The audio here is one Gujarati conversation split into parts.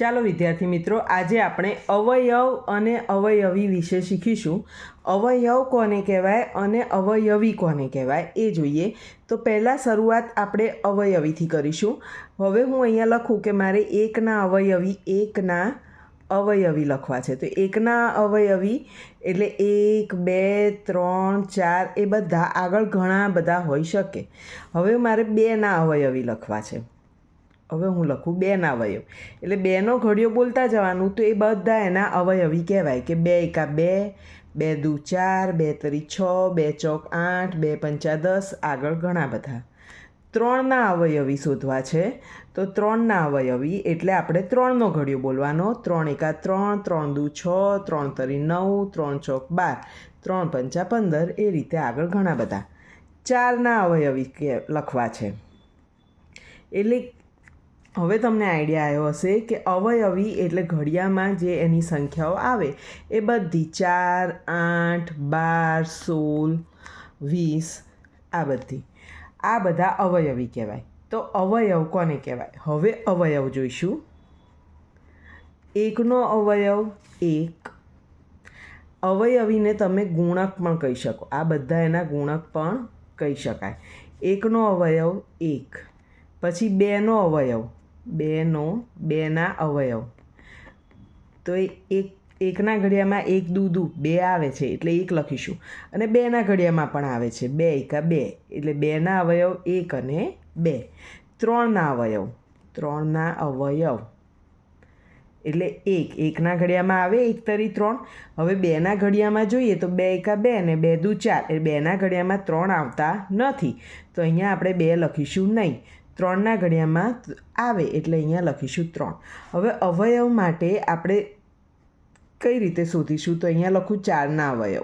ચાલો વિદ્યાર્થી મિત્રો, આજે આપણે અવયવ અને અવયવી વિશે શીખીશું. અવયવ કોને કહેવાય અને અવયવી કોને કહેવાય એ જોઈએ. તો પહેલાં શરૂઆત આપણે અવયવીથી કરીશું. હવે હું અહીંયા લખું કે મારે એકના અવયવી એકના અવયવી લખવા છે. તો એકના અવયવી એટલે એક, બે, ત્રણ, ચાર એ બધા આગળ ઘણા બધા હોઈ શકે. હવે મારે બેના અવયવી લખવા છે. હવે હું લખું, બેના અવયવ. એટલે બેનો ઘડિયો બોલતા જવાનું તો એ બધા એના અવયવી કહેવાય કે બે એકા બે બે દુ ચાર, બે તરી છ, બે ચોક આઠ, બે પંચા દસ, આગળ ઘણા બધા. ત્રણના અવયવી શોધવા છે. તો ત્રણના અવયવી એટલે આપણે ત્રણનો ઘડિયો બોલવાનો. ત્રણ એકા ત્રણ ત્રણ દુ છ, ત્રણ તરી નવ, ત્રણ ચોક બાર, ત્રણ પંચા પંદર, એ રીતે આગળ ઘણા બધા. ચારના અવયવી કે લખવા છે. એટલે હવે તમને આઈડિયા આવ્યો હશે કે અવયવી એટલે ઘડિયામાં જે એની સંખ્યાઓ આવે, એ બધી ચાર, આઠ, બાર, સોળ, વીસ, આ બધી. આ બધા અવયવી કહેવાય. તો અવયવ કોને કહેવાય? હવે અવયવ જોઈશું. એકનો અવયવ એક. અવયવીને તમે ગુણક પણ કહી શકો. આ બધા એના ગુણક પણ કહી શકાય. એકનો અવયવ એક. પછી બેનો અવયવ. બેનો, બેના અવયવ. તો એક, એકના ઘડિયામાં એક દુ દુ બે આવે છે, એટલે એક લખીશું. અને બેના ઘડિયામાં પણ આવે છે, બે એકા બે. એટલે બેના અવયવ એક અને બે. ત્રણના અવયવ. ત્રણના અવયવ. એટલે એક, એકના ઘડિયામાં આવે, એક તરી ત્રણ. હવે બેના ઘડિયામાં જોઈએ તો બે એકા બે અને બે દુ ચાર. એટલે બેના ઘડિયામાં ત્રણ આવતા નથી. તો અહીંયા આપણે બે લખીશું નહીં. ત્રણના ઘડિયામાં આવે એટલે અહીંયા લખીશું ત્રણ. હવે અવયવ માટે આપણે કઈ રીતે શોધીશું? તો અહીંયા લખું ચારના અવયવ.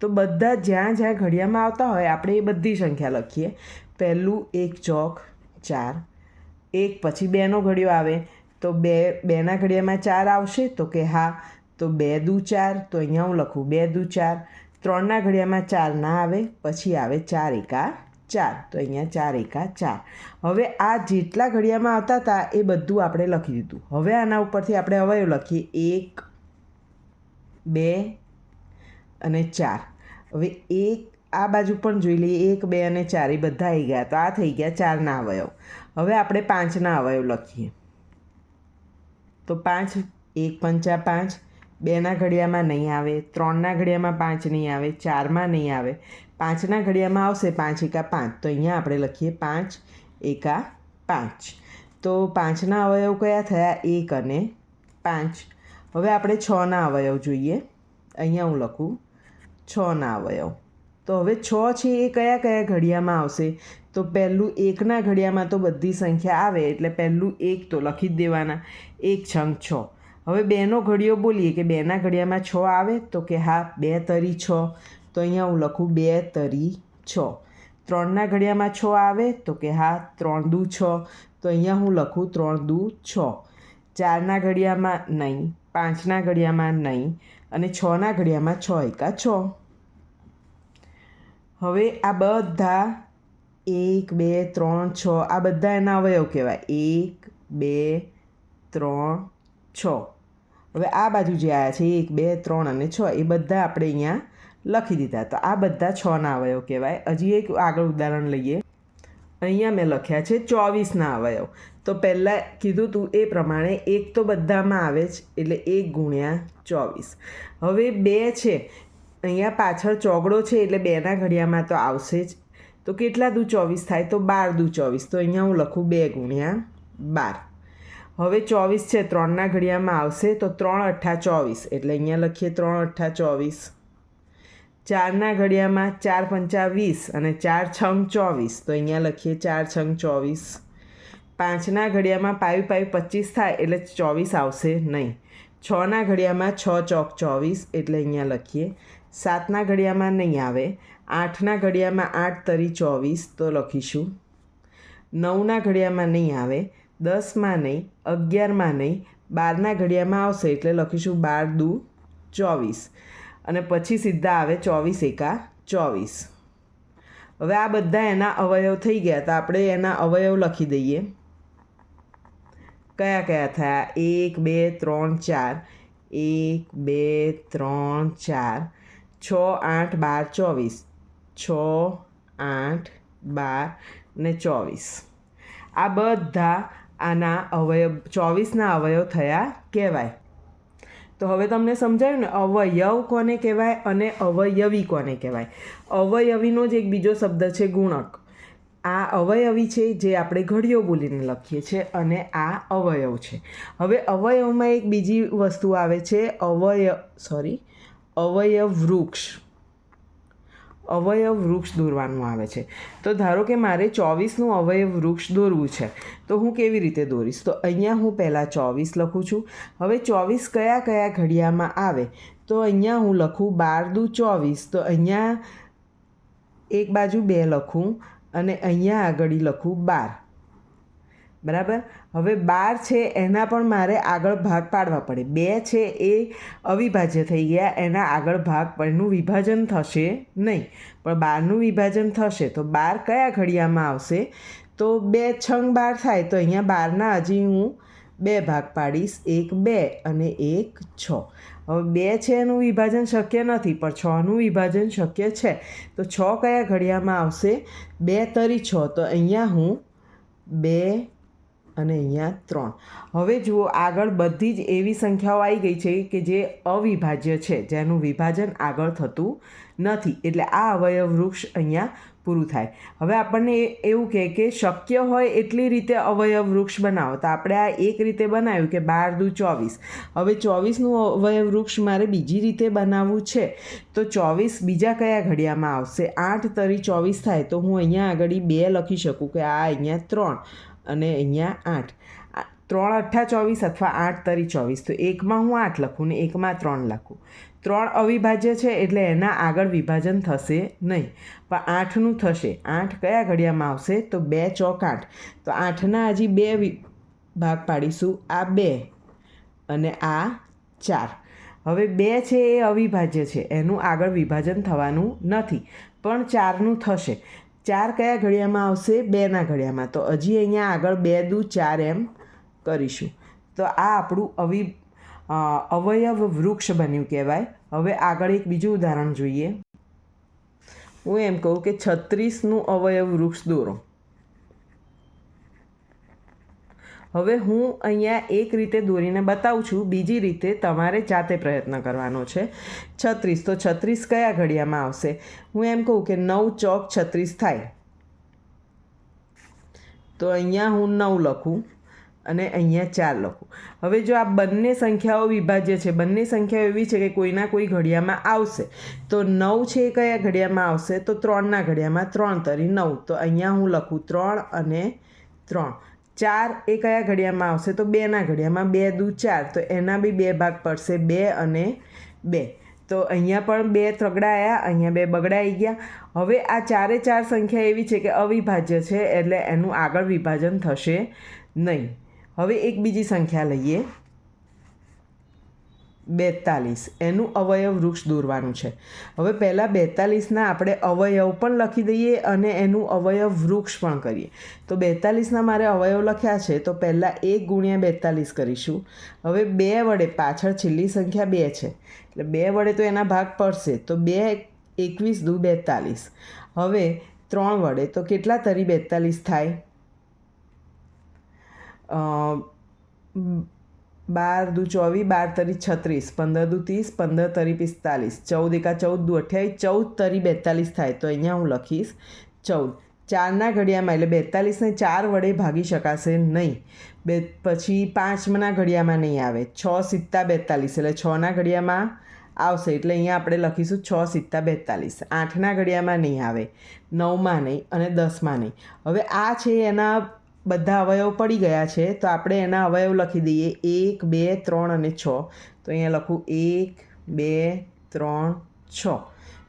તો બધા જ્યાં જ્યાં ઘડિયામાં આવતા હોય, આપણે એ બધી સંખ્યા લખીએ. પહેલું એક ચોક, ચાર. એક પછી બેનો ઘડિયો આવે. તો બે, બેના ઘડિયામાં ચાર આવશે, તો કે હા. તો બે દુ ચાર, તો અહીંયા હું લખું બે દુ ચાર. ત્રણના ઘડિયામાં ચાર ના આવે, પછી આવે ચાર એકા ચાર. તો અહીંયા ચાર એકા ચાર. હવે આ જેટલા ઘડિયામાં આવતા હતા એ બધું આપણે લખી દીધું. હવે આના ઉપરથી આપણે અવયવ લખીએ એક, બે અને ચાર. હવે એક આ બાજુ પણ જોઈ લઈએ. એક, બે અને ચાર એ બધા આવી ગયા. તો આ થઈ ગયા ચારના અવયવ. હવે આપણે પાંચના અવયવ લખીએ. તો પાંચ, એક, પંચા પાંચ. બેના ઘડિયામાં નહીં આવે. ત્રણના ઘડિયામાં પાંચ નહીં આવે. ચારમાં નહીં આવે. પાંચના ઘડિયામાં આવશે પાંચ એકા પાંચ. તો અહીંયા આપણે લખીએ પાંચ એકા પાંચ. તો પાંચના અવયવ કયા થયા? એક અને પાંચ. હવે આપણે છના અવયવ જોઈએ. અહીંયા હું લખું. છના અવયવ. તો હવે છ છે એ કયા કયા ઘડિયામાં આવશે? તો પહેલું એકના ઘડિયામાં તો બધી સંખ્યા આવે, એટલે પહેલું એક તો લખી જ દેવાના. એક છંગ છ. હવે બેનો ઘડિયો બોલીએ કે બેના ઘડિયામાં છ આવે, તો કે હા, બે તરી છ. તો અહીંયા હું લખું બે તરી છ. ત્રણના ઘડિયામાં છ આવે તો કે હા, ત્રણ દુ છ. તો અહીંયા હું લખું ત્રણ દુ છ. ચારના ઘડિયામાં નહીં, પાંચના ઘડિયામાં નહીં અને છના ઘડિયામાં છ એકા છ. હવે આ બધા એક, બે, ત્રણ, છ, આ બધા એના અવયવ કહેવાય. એક, બે, ત્રણ, છ. હવે આ બાજુ જે આવ્યા છે, એક, બે, ત્રણ અને છ, એ બધા આપણે અહીંયા લખી દીધા તો આ બધા છના અવયવ કહેવાય. હજી એક આગળ ઉદાહરણ લઈએ. અહીંયા મેં લખ્યા છે ચોવીસના અવયવ તો પહેલાં કીધું તું એ પ્રમાણે એક તો બધામાં આવે જ, એટલે એક ગુણ્યા ચોવીસ. હવે બે છે. અહીંયા પાછળ ચોગડો છે, એટલે બેના ઘડિયામાં તો આવશે જ. તો કેટલા દુ ચોવીસ થાય? તો બાર દુ ચોવીસ. તો અહીંયા હું લખું બે ગુણ્યા બાર. હવે ચોવીસ છે, ત્રણના ઘડિયામાં આવશે, તો ત્રણ અઠ્ઠા ચોવીસ. એટલે અહીંયા લખીએ ત્રણ અઠ્ઠા ચોવીસ. ચારના ઘડિયામાં ચાર પંચા વીસ અને ચાર છંગ ચોવીસ. તો અહીંયા લખીએ ચાર છંગ ચોવીસ. પાંચના ઘડિયામાં પાયું પાયું પચીસ થાય એટલે ચોવીસ આવશે નહીં. છના ઘડિયામાં છ ચોક ચોવીસ એટલે અહીંયા લખીએ સાતના ઘડિયામાં નહીં આવે. આઠના ઘડિયામાં આઠ તરી ચોવીસ તો લખીશું. નવના ઘડિયામાં નહીં આવે. દસમાં નહીં, અગિયારમાં નહીં, બારના ઘડિયામાં આવશે એટલે લખીશું બાર દુ ચોવીસ. અને પછી સીધા આવે ચોવીસ એકા ચોવીસ. હવે આ બધા એના અવયવ થઈ ગયા, તો આપણે એના અવયવ લખી દઈએ. કયા કયા થયા? એક, બે, ત્રણ, ચાર. એક, બે, ત્રણ, ચાર. છ, આઠ, બાર, ચોવીસ. છ, આઠ, બાર ને ચોવીસ. આ બધા આના અવયવ, ચોવીસના અવયવ થયા કહેવાય. તો હવે તમને સમજાયું ને, અવયવ કોને કહેવાય અને અવયવી કોને કહેવાય? અવયવીનો જ એક બીજો શબ્દ છે ગુણક. આ અવયવી છે જે આપણે ઘડીઓ બોલીને લખીએ છીએ અને આ અવયવ છે. હવે અવયવમાં એક બીજી વસ્તુ આવે છે અવયવ સોરી અવયવ વૃક્ષ અવયવ વૃક્ષ દોરવાનું આવે છે. તો ધારો કે મારે ચોવીસનું અવયવ વૃક્ષ દોરવું છે, તો હું કેવી રીતે દોરીશ? તો અહીંયા હું પહેલાં ચોવીસ લખું છું. હવે ચોવીસ કયા કયા ઘડિયામાં આવે? તો અહીંયા હું લખું બાર દુ ચોવીસ, તો અહીંયા એક બાજુ બે લખું અને અહીંયા આગળ લખું બાર. બરાબર? હવે બાર છે, એના પણ મારે આગળ ભાગ પાડવા પડે. બે છે, એ અવિભાજ્ય થઈ ગયા, એના આગળ ભાગ એનું વિભાજન થશે નહીં. પણ બારનું વિભાજન થશે, તો બાર કયા ઘડિયામાં આવશે? તો બે છંગ બાર થાય, તો અહીંયા બારના હજી હું બે ભાગ પાડીશ, એક બે અને એક છ. હવે બે છે, એનું વિભાજન શક્ય નથી, પણ છનું વિભાજન શક્ય છે. તો છ કયા ઘડિયામાં આવશે? બે તરી છ, તો અહીંયા હું બે અને અહીંયા ત્રણ. હવે જુઓ, આગળ બધી જ એવી સંખ્યાઓ આવી ગઈ છે કે જે અવિભાજ્ય છે, જેનું વિભાજન આગળ થતું નથી. એટલે આ અવયવ વૃક્ષ અહીંયા પૂરું થાય. હવે આપણને એવું કહે કે શક્ય હોય એટલી રીતે અવયવ વૃક્ષ બનાવો. તો આપણે આ એક રીતે બનાવ્યું કે બાર દુ ચોવીસ. હવે ચોવીસનું અવયવ વૃક્ષ મારે બીજી રીતે બનાવવું છે. તો ચોવીસ બીજા કયા ઘડિયામાં આવશે? આઠ તરી ચોવીસ થાય તો હું અહીંયા આગળ બે લખી શકું કે આ અહીંયા ત્રણ. અને અહીંયા આઠ. ત્રણ અઠ્ઠા ચોવીસ અથવા આઠ તરી ચોવીસ. તો એકમાં હું આઠ લખું ને એકમાં ત્રણ લખું. ત્રણ અવિભાજ્ય છે એટલે એના આગળ વિભાજન થશે નહીં. પણ આઠનું થશે. આઠ કયા ઘડિયામાં આવશે? તો બે ચોક આઠ. તો આઠના હજી બે ભાગ પાડીશું. આ બે અને આ ચાર. હવે બે છે એ અવિભાજ્ય છે. એનું આગળ વિભાજન થવાનું નથી. પણ ચારનું થશે. ચાર કયા ઘડિયામાં આવશે? બેના ઘડિયામાં તો હજી અહીંયા આગળ બે દુ ચાર એમ કરીશું. તો આ આપણું અવિ અવયવ વૃક્ષ બન્યું કહેવાય. હવે આગળ એક બીજું ઉદાહરણ જોઈએ. હું એમ કહું કે છત્રીસનું અવયવ વૃક્ષ દોરો. હવે હું અહીંયા એક રીતે દોરીને બતાવું છું. બીજી રીતે તમારે જાતે પ્રયત્ન કરવાનો છે. છત્રીસ, તો છત્રીસ કયા ઘડિયામાં આવશે? હું એમ કહું કે નવ ચોક છત્રીસ થાય. તો અહીંયા હું નવ લખું અને અહીંયા ચાર લખું. હવે જો આ બંને સંખ્યાઓ વિભાજ્ય છે, બંને સંખ્યાઓ એવી છે કે કોઈના કોઈ ઘડિયામાં આવશે. તો નવ છે એ કયા ઘડિયામાં આવશે? તો ત્રણના ઘડિયામાં ત્રણ તરી નવ. તો અહીંયા હું લખું ત્રણ અને ત્રણ. ચાર એ કયા ઘડિયામાં આવશે? તો બેના ઘડિયામાં બે દુ ચાર. તો એના બી બે ભાગ પડશે, બે અને બે. તો અહીંયા પણ બે ત્રગડાયા, અહીંયા બે બગડાઈ ગયા. હવે આ ચારે ચાર સંખ્યા એવી છે કે અવિભાજ્ય છે, એટલે એનું આગળ વિભાજન થશે નહીં. હવે એક બીજી સંખ્યા લઈએ. બેતાલીસ. એનું અવયવ વૃક્ષ દોરવાનું છે. હવે પહેલાં બેતાલીસના આપણે અવયવ પણ લખી દઈએ અને એનું અવયવ વૃક્ષ પણ કરીએ. તો બેતાલીસના મારે અવયવ લખ્યા છે, તો પહેલાં એક ગુણ્યા બેતાલીસ કરીશું. હવે બે વડે પાછળ છેલ્લી સંખ્યા બે છે. એટલે બે વડે તો એના ભાગ પડશે. તો બે એકવીસ દુ બેતાલીસ. હવે ત્રણ વડે, તો કેટલા તરી બેતાલીસ થાય? બાર દુ ચોવીસ બાર તરી છત્રીસ, પંદર દુ ત્રીસ, પંદર તરી પિસ્તાલીસ, ચૌદ એકા ચૌદ દુ અઠ્યાવીસ, ચૌદ તરી બેતાલીસ થાય. તો અહીંયા હું લખીશ ચૌદ. ચારના ઘડિયામાં એટલે બેતાલીસને ચાર વડે ભાગી શકાશે નહીં. બે, પછી પાંચમના ઘડિયામાં નહીં આવે. છ સિત્તા બેતાલીસ એટલે છના ઘડિયામાં આવશે. એટલે અહીંયા આપણે લખીશું છ સિત્તા બેતાલીસ. આઠના ઘડિયામાં નહીં આવે. નવમાં નહીં અને દસમાં નહીં. હવે આ છે એના બધા અવયવ પડી ગયા છે, તો આપણે એના અવયવ લખી દઈએ. એક, બે, ત્રણ અને છ. તો અહીંયા લખું, એક, બે, ત્રણ, છ.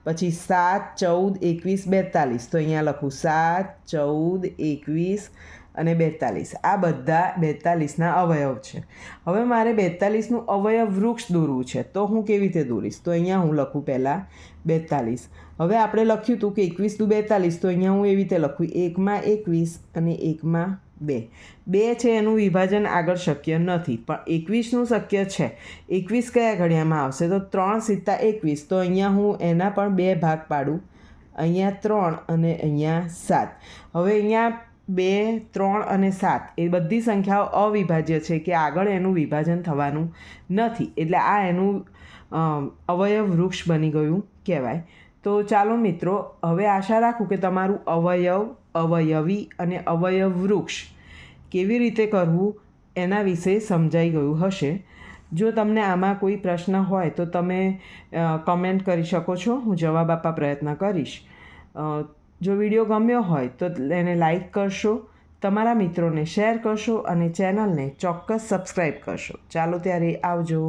પછી સાત, ચૌદ, એકવીસ, બેતાલીસ. તો અહીંયા લખું, સાત, ચૌદ, એકવીસ અને બેતાલીસ. આ બધા બેતાલીસના અવયવ છે. હવે મારે બેતાલીસનું અવયવ વૃક્ષ દોરવું છે, તો હું કેવી રીતે દોરીશ? તો અહીંયા હું લખું પહેલાં બેતાલીસ. હવે આપણે લખ્યું હતું કે એકવીસ દુ બેતાલીસ, તો અહીંયા હું એવી રીતે લખું. એકમાં એકવીસ અને એકમાં બે. બે છે એનું વિભાજન આગળ શક્ય નથી, પણ એકવીસનું શક્ય છે. એકવીસ કયા ઘડિયામાં આવશે? તો ત્રણ સિત્તા એકવીસ. તો અહીંયા હું એના પણ બે ભાગ પાડું. અહીંયા ત્રણ અને અહીંયા સાત. હવે અહીંયા બે, ત્રણ અને સાત એ બધી સંખ્યાઓ અવિભાજ્ય છે કે આગળ એનું વિભાજન થવાનું નથી. એટલે આ એનું અવયવ વૃક્ષ બની ગયું કહેવાય. તો ચાલો મિત્રો, હવે આશા રાખું કે તમારું અવયવ અવયવી અને અવયવ વૃક્ષ કેવી રીતે કરવું એના વિશે સમજાઈ ગયું હશે. જો તમને આમાં કોઈ પ્રશ્ન હોય તો તમે કમેન્ટ કરી શકો છો. હું જવાબ આપવા પ્રયત્ન કરીશ. જો વીડિયો ગમ્યો હોય તો એને લાઈક કરશો, તમારા મિત્રોને શેર કરશો અને ચેનલને ચોક્કસ સબસ્ક્રાઈબ કરશો. ચાલો ત્યારે આવજો.